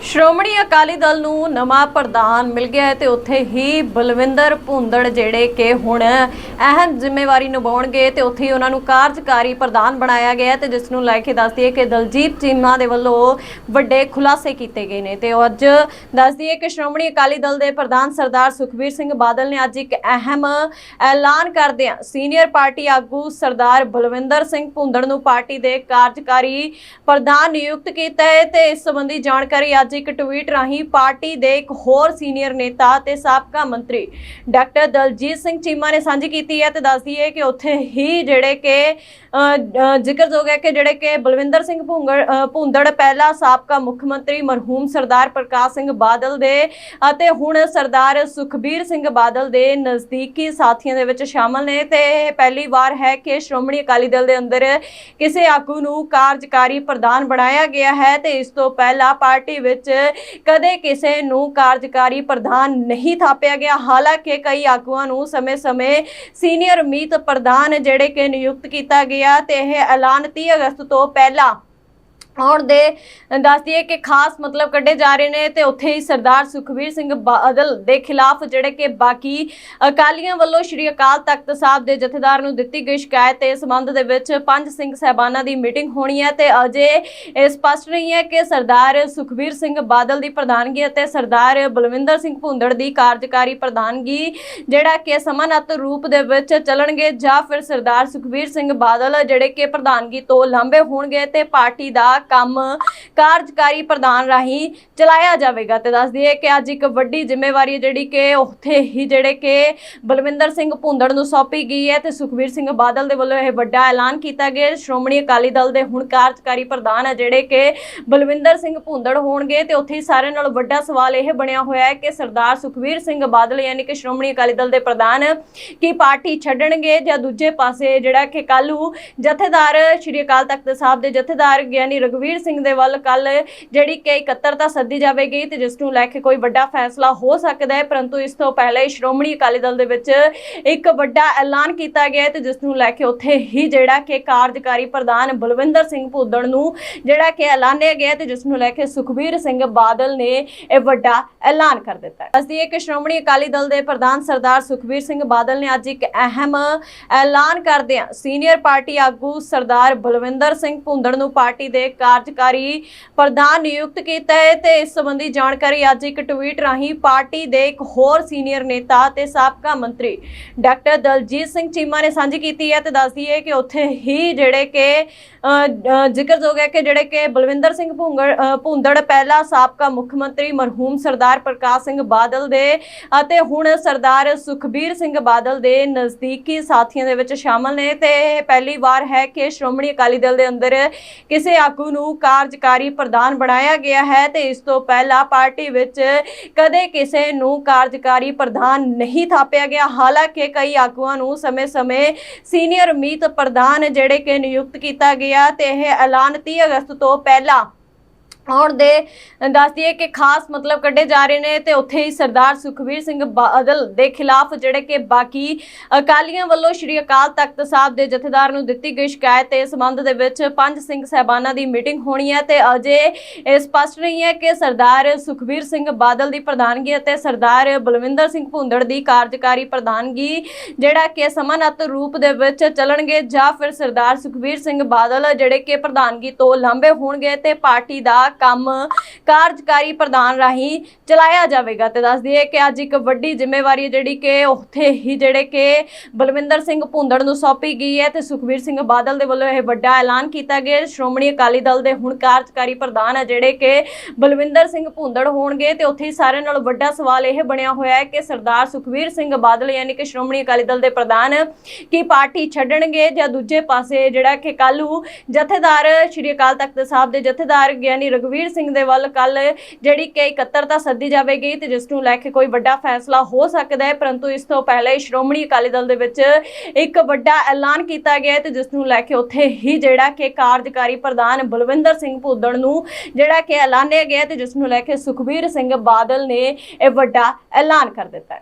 ਸ਼੍ਰੋਮਣੀ ਅਕਾਲੀ ਦਲ ਨੂੰ ਨਵਾਂ ਪ੍ਰਧਾਨ ਮਿਲ ਗਿਆ ਹੈ ਤੇ ਉੱਥੇ ਹੀ ਬਲਵਿੰਦਰ ਭੁੰਦੜ ਜਿਹੜੇ ਕਿ ਹੁਣ ਅਹਿਮ ਜ਼ਿੰਮੇਵਾਰੀ ਨਿਭਾਉਣਗੇ ਤੇ ਉੱਥੇ ਹੀ ਉਹਨਾਂ ਨੂੰ ਕਾਰਜਕਾਰੀ ਪ੍ਰਧਾਨ ਬਣਾਇਆ ਗਿਆ ਹੈ ਤੇ ਜਿਸ ਨੂੰ ਲੈ ਕੇ ਦੱਸਦੀ ਹੈ ਕਿ ਦਲਜੀਤ ਚੀਮਾ ਦੇ ਵੱਲੋਂ ਵੱਡੇ ਖੁਲਾਸੇ ਕੀਤੇ ਗਏ ਨੇ ਤੇ ਅੱਜ ਦੱਸਦੀ ਹੈ ਕਿ ਸ਼੍ਰੋਮਣੀ ਅਕਾਲੀ ਦਲ ਦੇ ਪ੍ਰਧਾਨ ਸਰਦਾਰ ਸੁਖਬੀਰ ਸਿੰਘ ਬਾਦਲ ਨੇ ਅੱਜ ਇੱਕ ਅਹਿਮ ਐਲਾਨ ਕਰਦਿਆਂ ਸੀਨੀਅਰ ਪਾਰਟੀ ਆਗੂ ਸਰਦਾਰ ਬਲਵਿੰਦਰ ਸਿੰਘ ਭੁੰਦੜ ਨੂੰ ਪਾਰਟੀ ਦੇ ਕਾਰਜਕਾਰੀ ਪ੍ਰਧਾਨ ਨਿਯੁਕਤ ਕੀਤਾ ਹੈ ਤੇ ਇਸ ਸੰਬੰਧੀ ਜਾਣਕਾਰੀ ਅੱਜ ਇੱਕ ਟਵੀਟ ਰਾਹੀਂ ਪਾਰਟੀ ਦੇ ਇੱਕ ਹੋਰ ਸੀਨੀਅਰ ਨੇਤਾ ਤੇ ਸਾਬਕਾ ਮੰਤਰੀ ਡਾਕਟਰ ਦਲਜੀਤ ਸਿੰਘ ਚੀਮਾ ਨੇ ਸਾਂਝੀ ਕੀਤੀ ਹੈ ਤੇ ਦੱਸਦੀ ਹੈ ਕਿ ਉੱਥੇ ਹੀ ਜਿਹੜੇ ਕਿ ਅ, ਅ, ਜ਼ਿਕਰਯੋਗ ਹੈ ਕਿ ਜਿਹੜੇ ਕਿ ਬਲਵਿੰਦਰ ਸਿੰਘ ਭੁੰਗੜ ਅ, ਭੁੰਦੜ ਪਹਿਲਾ ਸਾਬਕਾ ਮੁੱਖ ਮੰਤਰੀ ਮਰਹੂਮ ਸਰਦਾਰ ਪ੍ਰਕਾਸ਼ ਸਿੰਘ ਬਾਦਲ ਦੇ ਅਤੇ ਹੁਣ ਸਰਦਾਰ ਸੁਖਬੀਰ ਸਿੰਘ ਬਾਦਲ ਦੇ ਨਜ਼ਦੀਕੀ ਸਾਥੀਆਂ ਦੇ ਵਿੱਚ ਸ਼ਾਮਲ ਨੇ ਤੇ ਇਹ ਪਹਿਲੀ ਵਾਰ ਹੈ ਕਿ ਸ਼੍ਰੋਮਣੀ ਅਕਾਲੀ ਦਲ ਦੇ ਅੰਦਰ ਕਿਸੇ ਆਗੂ ਨੂੰ ਕਾਰਜਕਾਰੀ ਪ੍ਰਧਾਨ ਬਣਾਇਆ ਗਿਆ ਹੈ ਤੇ ਇਸ ਤੋਂ ਪਹਿਲਾਂ ਪਾਰਟੀ ਵਿੱਚ ਕਦੇ ਕਿਸੇ ਨੂੰ ਕਾਰਜਕਾਰੀ ਪ੍ਰਧਾਨ ਨਹੀਂ ਥਾਪਿਆ ਗਿਆ। ਹਾਲਾਂਕਿ ਕਈ ਆਗੂਆਂ ਨੂੰ ਸਮੇਂ-ਸਮੇਂ ਸੀਨੀਅਰ ਮੀਤ ਪ੍ਰਧਾਨ ਜਿਹੜੇ ਕਿ ਨਿਯੁਕਤ ਕੀਤਾ ਗਿਆ ਤੇ ਇਹ ਐਲਾਨ 30 ਅਗਸਤ ਤੋਂ ਪਹਿਲਾਂ ਆਉਣ ਦੇ ਦੱਸਦੀ ਹੈ ਕਿ ਖਾਸ ਮਤਲਬ ਕੱਢੇ ਜਾ ਰਹੇ ਨੇ ਤੇ ਉੱਥੇ ਹੀ ਸਰਦਾਰ ਸੁਖਬੀਰ ਸਿੰਘ ਬਾਦਲ ਦੇ ਖਿਲਾਫ ਜਿਹੜੇ ਕਿ ਬਾਕੀ ਅਕਾਲੀਆਂ ਵੱਲੋਂ ਸ਼੍ਰੀ ਅਕਾਲ ਤਖਤ ਸਾਹਿਬ ਦੇ ਜਥੇਦਾਰ ਨੂੰ ਦਿੱਤੀ ਗਈ ਸ਼ਿਕਾਇਤ ਦੇ ਸੰਬੰਧ ਦੇ ਵਿੱਚ ਪੰਜ ਸਿੰਘ ਸਹਿਬਾਨਾਂ ਦੀ ਮੀਟਿੰਗ ਹੋਣੀ ਹੈ ਤੇ ਅਜੇ ਇਹ ਸਪਸ਼ਟ ਨਹੀਂ ਹੈ ਕਿ ਸਰਦਾਰ ਸੁਖਬੀਰ ਸਿੰਘ ਬਾਦਲ ਦੀ ਪ੍ਰਧਾਨਗੀ ਅਤੇ ਸਰਦਾਰ ਬਲਵਿੰਦਰ ਸਿੰਘ ਭੁੰਦੜ ਦੀ ਕਾਰਜਕਾਰੀ ਪ੍ਰਧਾਨਗੀ ਜਿਹੜਾ ਕਿ ਸਮਾਨਤ ਰੂਪ ਦੇ ਵਿੱਚ ਚੱਲਣਗੇ ਜਾਂ ਫਿਰ ਸਰਦਾਰ ਸੁਖਬੀਰ ਸਿੰਘ ਬਾਦਲ ਜਿਹੜੇ ਕਿ ਪ੍ਰਧਾਨਗੀ ਤੋਂ ਲਾਂਭੇ ਹੋਣਗੇ ਤੇ ਪਾਰਟੀ ਦਾ ਕੰਮ ਕਾਰਜਕਾਰੀ ਪ੍ਰਧਾਨ ਰਾਹੀਂ ਚਲਾਇਆ ਜਾਵੇਗਾ। ਤੇ ਦੱਸ ਦਈਏ ਕਿ ਅੱਜ ਇੱਕ ਵੱਡੀ ਜ਼ਿੰਮੇਵਾਰੀ ਜਿਹੜੀ ਕਿ ਉੱਥੇ ਹੀ ਜਿਹੜੇ ਕਿ ਬਲਵਿੰਦਰ ਸਿੰਘ ਭੁੰਦੜ ਨੂੰ ਸੌਂਪੀ ਗਈ ਹੈ ਤੇ ਸੁਖਬੀਰ ਸਿੰਘ ਬਾਦਲ ਦੇ ਵੱਲੋਂ ਇਹ ਵੱਡਾ ਐਲਾਨ ਕੀਤਾ ਗਿਆ ਸ਼੍ਰੋਮਣੀ ਅਕਾਲੀ ਦਲ ਦੇ ਹੁਣ ਕਾਰਜਕਾਰੀ ਪ੍ਰਧਾਨ ਹੈ ਜਿਹੜੇ ਕਿ ਬਲਵਿੰਦਰ ਸਿੰਘ ਭੁੰਦੜ ਹੋਣਗੇ ਤੇ ਉੱਥੇ ਹੀ ਸਾਰਿਆਂ ਨਾਲੋਂ ਵੱਡਾ ਸਵਾਲ ਇਹ ਬਣਿਆ ਹੋਇਆ ਹੈ ਕਿ ਸਰਦਾਰ ਸੁਖਬੀਰ ਸਿੰਘ ਬਾਦਲ ਯਾਨੀ ਕਿ ਸ਼੍ਰੋਮਣੀ ਅਕਾਲੀ ਦਲ ਦੇ ਪ੍ਰਧਾਨ ਕੀ ਪਾਰਟੀ ਛੱਡਣਗੇ ਜਾਂ ਦੂਜੇ ਪਾਸੇ ਜਿਹੜਾ ਕਿ ਕੱਲੂ ਜਥੇਦਾਰ ਸ਼੍ਰੀ ਅਕਾਲ ਤਖਤ ਸਾਹਿਬ ਦੇ ਜਥੇਦਾਰ ਗਿਆਨੀ ਰਗਵੀਰ ਸਿੰਘ ਦੇ ਵੱਲ ਕੱਲ ਜਿਹੜੀ ਕਿ ਇਕੱਤਰਤਾ ਸੱਦੀ ਜਾਵੇਗੀ ਤੇ ਜਿਸ ਨੂੰ ਲੈ ਕੇ ਕੋਈ ਵੱਡਾ ਫੈਸਲਾ ਹੋ ਸਕਦਾ ਹੈ। ਪਰੰਤੂ ਇਸ ਤੋਂ ਪਹਿਲੇ ਸ਼੍ਰੋਮਣੀ ਅਕਾਲੀ ਦਲ ਦੇ ਵਿੱਚ ਇੱਕ ਵੱਡਾ ਐਲਾਨ ਕੀਤਾ ਗਿਆ ਹੈ ਤੇ ਜਿਸ ਨੂੰ ਲੈ ਕੇ ਉੱਥੇ ਹੀ ਜਿਹੜਾ ਕਿ ਕਾਰਜਕਾਰੀ ਪ੍ਰਧਾਨ ਬਲਵਿੰਦਰ ਸਿੰਘ ਭੁੱਦੜ ਨੂੰ ਜਿਹੜਾ ਕਿ ਐਲਾਨਿਆ ਗਿਆ ਤੇ ਜਿਸ ਨੂੰ ਲੈ ਕੇ ਸੁਖਬੀਰ ਸਿੰਘ ਬਾਦਲ ਨੇ ਇਹ ਵੱਡਾ ਐਲਾਨ ਕਰ ਦਿੱਤਾ ਹੈ। ਅਸੀਂ ਕਿ ਸ਼੍ਰੋਮਣੀ ਅਕਾਲੀ ਦਲ ਦੇ ਪ੍ਰਧਾਨ ਸਰਦਾਰ ਸੁਖਬੀਰ ਸਿੰਘ ਬਾਦਲ ਨੇ ਅੱਜ ਇੱਕ ਅਹਿਮ ਐਲਾਨ ਕਰਦਿਆਂ ਸੀਨੀਅਰ ਪਾਰਟੀ ਆਗੂ ਸਰਦਾਰ ਬਲਵਿੰਦਰ ਸਿੰਘ ਭੁੰਦੜ ਨੂੰ ਪਾਰਟੀ ਦੇ ਕਾਰਜਕਾਰੀ ਪ੍ਰਧਾਨ ਨਿਯੁਕਤ ਕੀਤਾ ਹੈ ਤੇ ਇਸ ਸੰਬੰਧੀ ਜਾਣਕਾਰੀ ਅੱਜ ਇੱਕ ਟਵੀਟ ਰਾਹੀਂ ਪਾਰਟੀ ਦੇ ਇੱਕ ਹੋਰ ਸੀਨੀਅਰ ਨੇਤਾ ਤੇ ਸਾਬਕਾ ਮੰਤਰੀ ਡਾਕਟਰ ਦਲਜੀਤ ਸਿੰਘ ਚੀਮਾ ਨੇ ਸਾਂਝੀ ਕੀਤੀ ਹੈ ਤੇ ਦੱਸਦੀ ਹੈ ਕਿ ਉੱਥੇ ਹੀ ਜਿਹੜੇ ਕਿ ਅ, ਅ, ਜ਼ਿਕਰਯੋਗ ਹੈ ਕਿ ਜਿਹੜੇ ਕਿ ਬਲਵਿੰਦਰ ਸਿੰਘ ਭੁੰਗੜ ਅ, ਭੁੰਦੜ ਪਹਿਲਾ ਸਾਬਕਾ ਮੁੱਖ ਮੰਤਰੀ ਮਰਹੂਮ ਸਰਦਾਰ ਪ੍ਰਕਾਸ਼ ਸਿੰਘ ਬਾਦਲ ਦੇ ਅਤੇ ਹੁਣ ਸਰਦਾਰ ਸੁਖਬੀਰ ਸਿੰਘ ਬਾਦਲ ਦੇ ਨਜ਼ਦੀਕੀ ਸਾਥੀਆਂ ਦੇ ਵਿੱਚ ਸ਼ਾਮਲ ਨੇ ਤੇ ਇਹ ਪਹਿਲੀ ਵਾਰ ਹੈ ਕਿ ਸ਼੍ਰੋਮਣੀ ਅਕਾਲੀ ਦਲ ਦੇ ਅੰਦਰ ਕਿਸੇ ਆਗੂ ਨੂੰ ਕਾਰਜਕਾਰੀ ਪ੍ਰਧਾਨ ਬਣਾਇਆ ਗਿਆ ਹੈ ਤੇ ਇਸ ਤੋਂ ਪਹਿਲਾਂ ਪਾਰਟੀ ਵਿੱਚ ਕਦੇ ਕਿਸੇ ਨੂੰ ਕਾਰਜਕਾਰੀ ਪ੍ਰਧਾਨ ਨਹੀਂ ਥਾਪਿਆ ਗਿਆ। ਹਾਲਾਂਕਿ ਕਈ ਆਗੂਆਂ ਨੂੰ ਸਮੇਂ-ਸਮੇਂ ਸੀਨੀਅਰ ਮੀਤ ਪ੍ਰਧਾਨ ਜਿਹੜੇ ਕਿ ਨਿਯੁਕਤ ਕੀਤਾ ਗਿਆ ਤੇ ਇਹ ਐਲਾਨ 30 ਅਗਸਤ ਤੋਂ ਪਹਿਲਾਂ ਆਉਣ ਦੇ ਦੱਸਦੀ ਹੈ ਕਿ ਖਾਸ ਮਤਲਬ ਕੱਢੇ ਜਾ ਰਹੇ ਨੇ ਤੇ ਉੱਥੇ ਹੀ ਸਰਦਾਰ ਸੁਖਬੀਰ ਸਿੰਘ ਬਾਦਲ ਦੇ ਖਿਲਾਫ ਜਿਹੜੇ ਕਿ ਬਾਕੀ ਅਕਾਲੀਆਂ ਵੱਲੋਂ ਸ਼੍ਰੀ ਅਕਾਲ ਤਖਤ ਸਾਹਿਬ ਦੇ ਜਥੇਦਾਰ ਨੂੰ ਦਿੱਤੀ ਗਈ ਸ਼ਿਕਾਇਤ ਦੇ ਸੰਬੰਧ ਦੇ ਵਿੱਚ ਪੰਜ ਸਿੰਘ ਸਹਿਬਾਨਾਂ ਦੀ ਮੀਟਿੰਗ ਹੋਣੀ ਹੈ ਤੇ ਅਜੇ ਇਹ ਸਪਸ਼ਟ ਨਹੀਂ ਹੈ ਕਿ ਸਰਦਾਰ ਸੁਖਬੀਰ ਸਿੰਘ ਬਾਦਲ ਦੀ ਪ੍ਰਧਾਨਗੀ ਅਤੇ ਸਰਦਾਰ ਬਲਵਿੰਦਰ ਸਿੰਘ ਭੁੰਦੜ ਦੀ ਕਾਰਜਕਾਰੀ ਪ੍ਰਧਾਨਗੀ ਜਿਹੜਾ ਕਿ ਸਮਾਨਤ ਰੂਪ ਦੇ ਵਿੱਚ ਚੱਲਣਗੇ ਜਾਂ ਫਿਰ ਸਰਦਾਰ ਸੁਖਬੀਰ ਸਿੰਘ ਬਾਦਲ ਜਿਹੜੇ ਕਿ ਪ੍ਰਧਾਨਗੀ ਤੋਂ ਲਾਂਭੇ ਹੋਣਗੇ ਤੇ ਪਾਰਟੀ ਦਾ ਕੰਮ ਕਾਰਜਕਾਰੀ ਪ੍ਰਧਾਨ ਰਾਹੀਂ ਚਲਾਇਆ ਜਾਵੇਗਾ। ਤੇ ਦੱਸ ਦਈਏ ਕਿ ਅੱਜ ਇੱਕ ਵੱਡੀ ਜ਼ਿੰਮੇਵਾਰੀ ਜਿਹੜੀ ਕਿ ਉੱਥੇ ਹੀ ਜਿਹੜੇ ਕਿ ਬਲਵਿੰਦਰ ਸਿੰਘ ਭੁੰਦੜ ਨੂੰ ਸੌਂਪੀ ਗਈ ਹੈ ਤੇ ਸੁਖਬੀਰ ਸਿੰਘ ਬਾਦਲ ਦੇ ਵੱਲੋਂ ਇਹ ਵੱਡਾ ਐਲਾਨ ਕੀਤਾ ਗਿਆ ਸ਼੍ਰੋਮਣੀ ਅਕਾਲੀ ਦਲ ਦੇ ਹੁਣ ਕਾਰਜਕਾਰੀ ਪ੍ਰਧਾਨ ਹੈ ਜਿਹੜੇ ਕਿ ਬਲਵਿੰਦਰ ਸਿੰਘ ਭੁੰਦੜ ਹੋਣਗੇ ਤੇ ਉੱਥੇ ਹੀ ਸਾਰਿਆਂ ਨਾਲੋਂ ਵੱਡਾ ਸਵਾਲ ਇਹ ਬਣਿਆ ਹੋਇਆ ਹੈ ਕਿ ਸਰਦਾਰ ਸੁਖਬੀਰ ਸਿੰਘ ਬਾਦਲ ਯਾਨੀ ਕਿ ਸ਼੍ਰੋਮਣੀ ਅਕਾਲੀ ਦਲ ਦੇ ਪ੍ਰਧਾਨ ਕੀ ਪਾਰਟੀ ਛੱਡਣਗੇ ਜਾਂ ਦੂਜੇ ਪਾਸੇ ਜਿਹੜਾ ਕਿ ਕੱਲੂ ਜਥੇਦਾਰ ਸ਼੍ਰੀ ਅਕਾਲ ਤਖਤ ਸਾਹਿਬ ਦੇ ਜਥੇਦਾਰ ਗਿਆਨੀ ਰਗਵੀਰ ਸਿੰਘ ਦੇ ਵੱਲ ਕੱਲ ਜਿਹੜੀ ਕਿ ਇਕੱਤਰਤਾ ਸੱਦੀ ਜਾਵੇਗੀ ਤੇ ਜਿਸ ਨੂੰ ਲੈ ਕੇ ਕੋਈ ਵੱਡਾ ਫੈਸਲਾ ਹੋ ਸਕਦਾ ਹੈ। ਪਰੰਤੂ ਇਸ ਤੋਂ ਪਹਿਲੇ ਸ਼੍ਰੋਮਣੀ ਅਕਾਲੀ ਦਲ ਦੇ ਵਿੱਚ ਇੱਕ ਵੱਡਾ ਐਲਾਨ ਕੀਤਾ ਗਿਆ ਹੈ ਤੇ ਜਿਸ ਨੂੰ ਲੈ ਕੇ ਉੱਥੇ ਹੀ ਜਿਹੜਾ ਕਿ ਕਾਰਜਕਾਰੀ ਪ੍ਰਧਾਨ ਬਲਵਿੰਦਰ ਸਿੰਘ ਭੁੱਦੜ ਨੂੰ ਜਿਹੜਾ ਕਿ ਐਲਾਨਿਆ ਗਿਆ ਹੈ ਤੇ ਜਿਸ ਨੂੰ ਲੈ ਕੇ ਸੁਖਬੀਰ ਸਿੰਘ ਬਾਦਲ ਨੇ ਇਹ ਵੱਡਾ ਐਲਾਨ ਕਰ ਦਿੱਤਾ